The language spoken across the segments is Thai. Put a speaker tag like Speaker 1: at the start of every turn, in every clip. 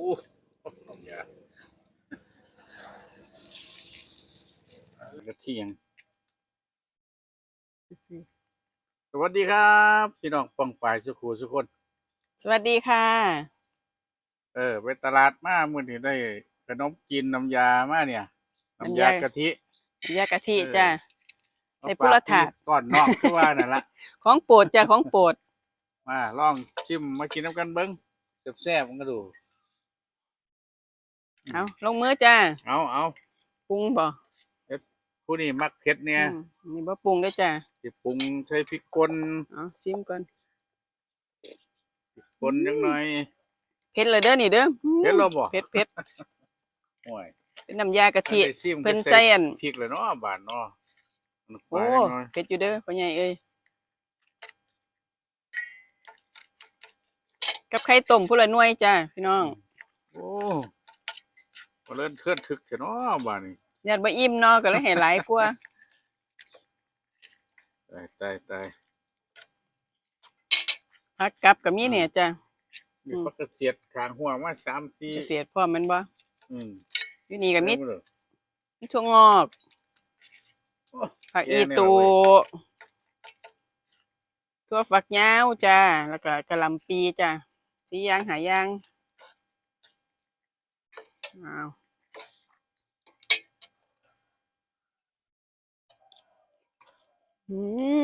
Speaker 1: อ้น้ำยากระเทียง สวัสดีครับ พี่น้องปองปายสุขูสุคน
Speaker 2: สวัสดีค่ะ
Speaker 1: เออ ไปตลาดมาเมื่อนี้ได้ขนมจีนน้ำยามาเนี่ย น้ำยา
Speaker 2: กะ
Speaker 1: ทิ
Speaker 2: ยากะทิจ้ะ
Speaker 1: มา
Speaker 2: ในพุระถาด
Speaker 1: ฝกพี่ก่อนนองคือว่านั่นละ
Speaker 2: ของโปรดจ้ะของโปรด
Speaker 1: มาลองชิมมากินน้ำกันเบิ้งแซ่บๆมันก็ดู
Speaker 2: เอาลงมือจ้ะ
Speaker 1: เอาเอา
Speaker 2: ปรุงบ่
Speaker 1: ผู้นี้มักเผ็ดเนี่ย
Speaker 2: อืมนี่บ่ปรุงด้วยจ้ะ
Speaker 1: สิปรุงใช้พริกป่น
Speaker 2: เอาซิมก่อน
Speaker 1: ป่นจังหน่อย
Speaker 2: เผ็ดเลยเด้อนี่เด้อ
Speaker 1: เผ็ดแล้วบ่
Speaker 2: เผ็ดเผ็ด
Speaker 1: โอ้ย
Speaker 2: เป็นน้ำยากะทิ
Speaker 1: อันได้ซิม
Speaker 2: เพิ่น
Speaker 1: ก็
Speaker 2: ใส่อัน
Speaker 1: พริกเลยเนาะบาดเนาะน้ำป
Speaker 2: โอ้
Speaker 1: ลาจักหน่อย
Speaker 2: เผ็ดอยู่เด้อพ่อใหญ่เอ้ยกับไข่ต้มผู้ละหน่วยจ้ะพี่น้อง
Speaker 1: โอ้ บ่เลิ่นเคลื่อนถึกเถอะเนาะบาดนี้
Speaker 2: ญาติบ่อิ่มเนาะก็เลยให้หลายกว่า
Speaker 1: ตายตายตาย
Speaker 2: ผักกับก็มีเนี่ยจ้ะ
Speaker 1: มี
Speaker 2: อืม
Speaker 1: ปักกระเสียดข้างหัวมาสามสี่
Speaker 2: จะเสียดพร้อมแม่นบ่
Speaker 1: อืม
Speaker 2: อยู่นี่ก็มี
Speaker 1: เอาเด้อ
Speaker 2: มีถั่วงอก
Speaker 1: โอ้
Speaker 2: ผัก
Speaker 1: แย่
Speaker 2: อี
Speaker 1: แน่
Speaker 2: ตู
Speaker 1: เลย
Speaker 2: ถั่วฝักยาวจ้าแล้วก็กะหล่ำปีจ้าสียางหายางอ้าว อื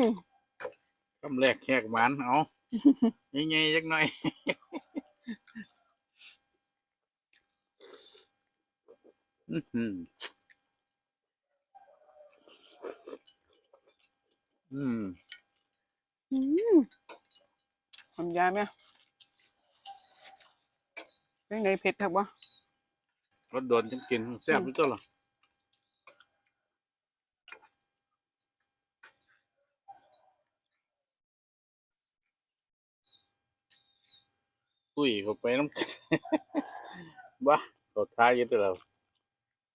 Speaker 2: ม
Speaker 1: คำแรกแขกหวานเอาใหญ่ๆจักหน่อยอื้อหืออืม
Speaker 2: อืมทำยาไหมเป็นไงเผ็ดครับวะ
Speaker 1: รสโดนจังกินแซ่บอยู่ตัวละ ตุ้ยเข้าไปน้ำบ้าเขาทายอยี่ตัวเรา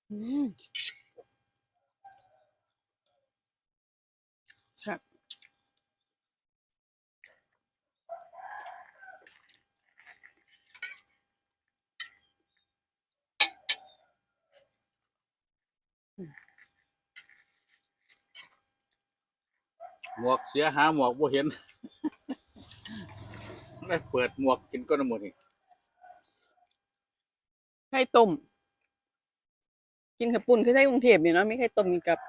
Speaker 2: อืมแซ่บ
Speaker 1: หมวกเสียหาหมวกบ่เห็น ไม่เปิดหมวกกินก้นหมดนี่
Speaker 2: ไข่ต้ม กินขับปุ่นคือไส้กรุงเทพเนี่ยเนาะไม่ไข่ต้มกินกับ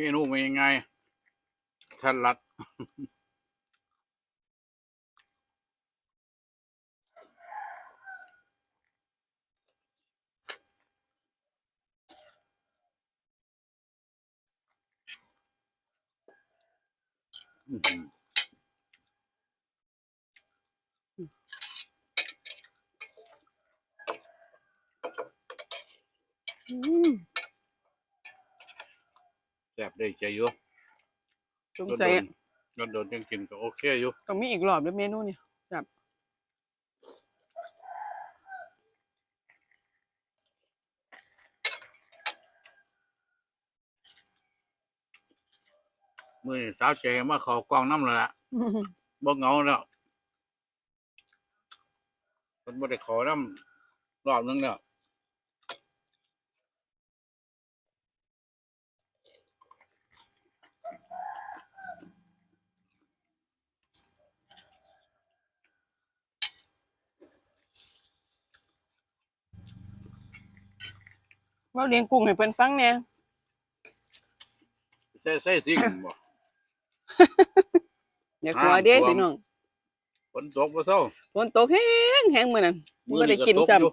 Speaker 1: เมนูเป็นยังไงทันรัดอื
Speaker 2: ม
Speaker 1: ซ่บได้ใจอยู่
Speaker 2: สงสัย
Speaker 1: โดนโดนๆจังกินก็โอเคอยู่
Speaker 2: ต้องมีอีกรอบด้วยเมนูเนี่ยจับ
Speaker 1: มื่อนี้สาวใจมาเขากล้องน้ำแล้วล่ะบ่เหงาแล้วคนบ่ได้ขอน้ำรอบนึงแล้ว
Speaker 2: ว่าเลี้ยงกุ้งให้เพิ่นฟังเนี่ย
Speaker 1: ใส่ใส่สิงบ่
Speaker 2: อย่ากลัวเด้
Speaker 1: อ่า
Speaker 2: พี่น้อง
Speaker 1: ฝนตกบ่เศร้า
Speaker 2: ฝนตกแห้งแห้งมื้อนั้นบ่ได้กิน
Speaker 1: มื้อ
Speaker 2: ซ้ำ
Speaker 1: อยู่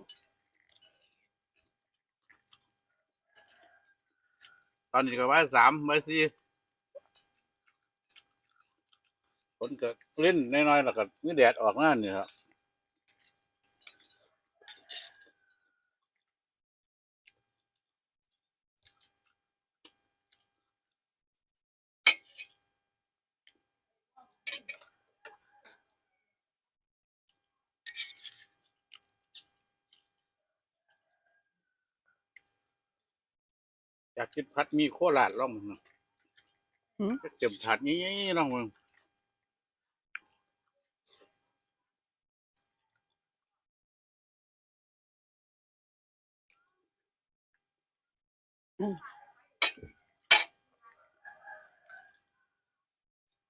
Speaker 1: ตอนนี้ก็ว่าสามว่าสี่ฝนก็เล่นน้อยๆแล้วก็มีแดดออกหน้านี่ครับ อยากกินผัดหมีโคราชลองมึงนะ
Speaker 2: หืม
Speaker 1: เต็มถาดนี้ลองมึง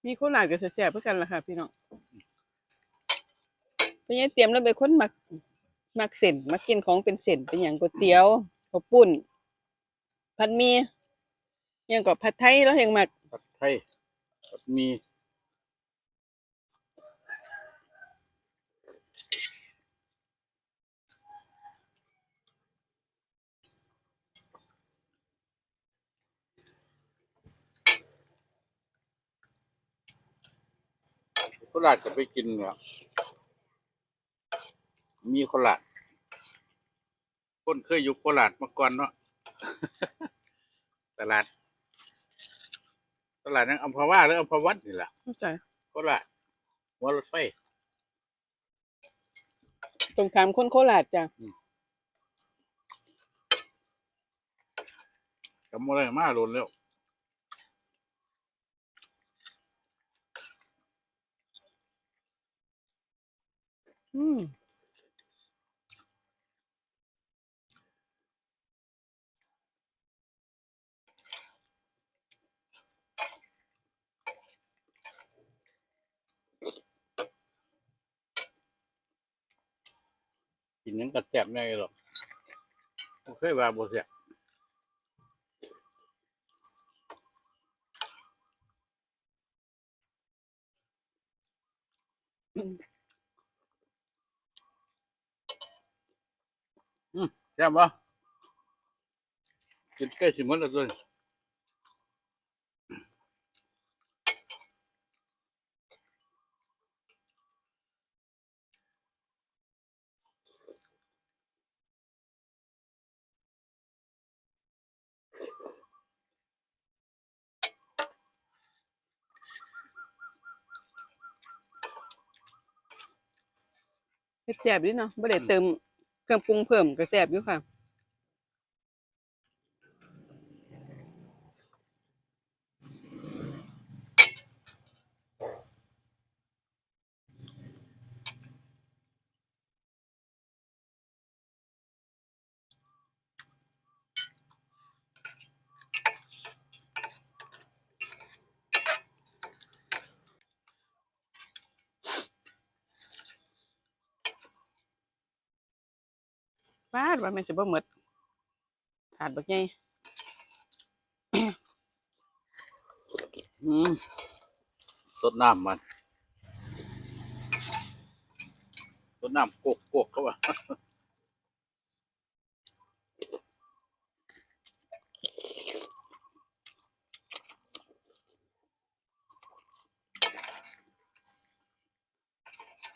Speaker 2: มีโคราชก็แซ่บๆเพื่อกันล่ะค่ะ พี่น้องเป็นยังเตรียมแล้วเป็นคนมักมักเส้นมักกินของเป็นเส้นเป็นอย่างก๋วยเตี๋ยวข้าวปุ้น ผัดหมียังก็ผัดไทยแล้วยังมัก
Speaker 1: ผัดไทยผัดหมีโคราชก็ไปกินเนี่ยมีโคราชคนเคยอยู่โคราชมาก่อนเนาะ ตลาด ตลาดนั้นอัมพวาหรืออัมพวัดนี่แหละ
Speaker 2: เข้าใจ
Speaker 1: โคราชหัวรถไฟ
Speaker 2: ตรงขามคนโคราชจ้ะ
Speaker 1: จำอะไรมาโดนแล้ว
Speaker 2: อืม
Speaker 1: ยังกระแสบแน่หรอกบ่เคยว่าบ่แสบอืมแซ่บบ่กินใกล้สิหมดแล้วด้วย
Speaker 2: แซ่บดีเนาะบ่ได้เติมเครื่องปรุงเพิ่มก็แซ่บอยู่ค่ะ ฟาดว่าแม่นสิบ่หมดถาดบักใหญ่
Speaker 1: อืมสดน้ำมันสดน้ำกกกกเขาว่า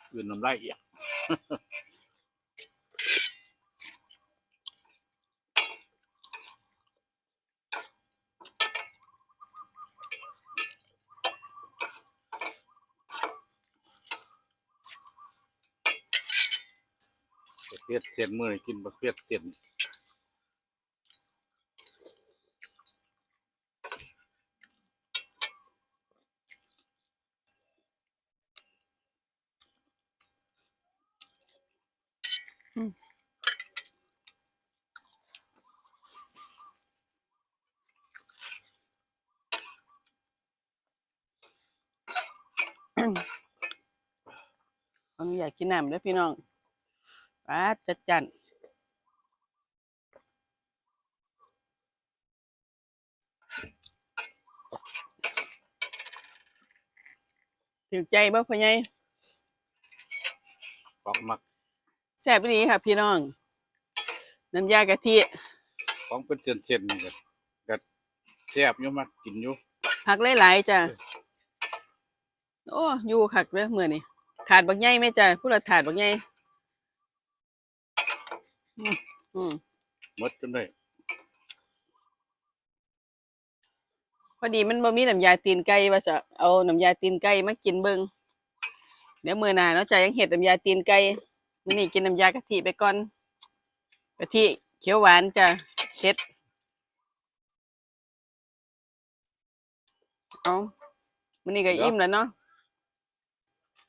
Speaker 1: คืนน้ำลายเอียง เภทเส้นมือกินประเภทเส้น
Speaker 2: ออนุญาตกินน้ำเด้อพี่น้อง ฟาดจัดจันถึงใจบ่พ่อใหญ่
Speaker 1: ปอกมัก
Speaker 2: แซ่บดีค่ะพี่น้อง น้ำยากะทิ
Speaker 1: ของเป็นเส้นเส้นๆนี่ก็ก็แซ่บอยู่มักกินอยู่
Speaker 2: ผักหลายๆจ้ะโอ้อยู่คักเด้อมื้อนี้ถาดบักใหญ่แม่จ้ะผู้ละถาดบักใหญ่ อืมอืม
Speaker 1: หมดจนได้
Speaker 2: พอดีมันบ่มีน้ำยาตีนไก่ว่าจะเอาน้ำยาตีนไก่มากินเบิ่งเดี๋ยวมื้อหน้าเนาะจ้ะยังเฮ็ดน้ำยาตีนไก่มื้อนี้กินน้ำยากะทิไปก่อนกะทิเขียวหวานจ้ะเผ็ดเอามื้อนี้ก็อิ่มแล้วเนาะ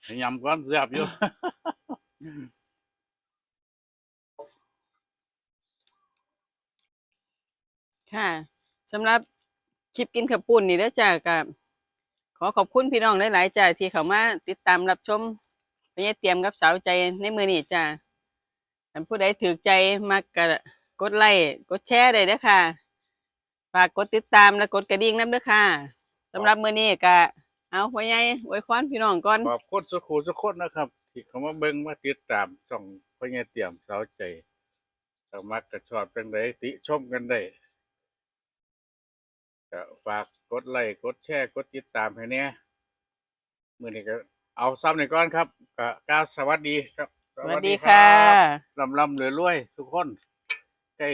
Speaker 1: ให้ยำก้อนเสียบอยู่
Speaker 2: ค่ะสำหรับคลิปกินขับปุ่นนี่เด้อจ้ากับขอขอบคุณพี่น้องหลายๆจ้าที่เข้ามาติดตามรับชมไปยาเตรียมกับสาวใจในมือนี้จ้าท่านผู้ใดถือใจมักก็กดไลค์กดแชร์ได้เด้อค่ะ ฝากกดติดตามและกดกระดิ่งนำเด้อค่ะสำหรับมือนี้ก็เอาพ่อใหญ่อวยพรพี่น้องก่อน
Speaker 1: ขอบคุณสุขุสุขคนนะครับ ที่เขามาเบิ่งมาติดตามช่องพ่อใหญ่เตรียมสาวใจถ้ามักก็ชอบจังไดติชมกันได้ ก็ฝากกดไลค์กดแชร์กดติดตามให้แหน่มื้อนี้ก็เอาซ้ำนี่ก่อนครับก็กล่าวสวัสดีครับ
Speaker 2: สวัสดีค่ะ
Speaker 1: ลำลำรวยๆทุกคนใกล้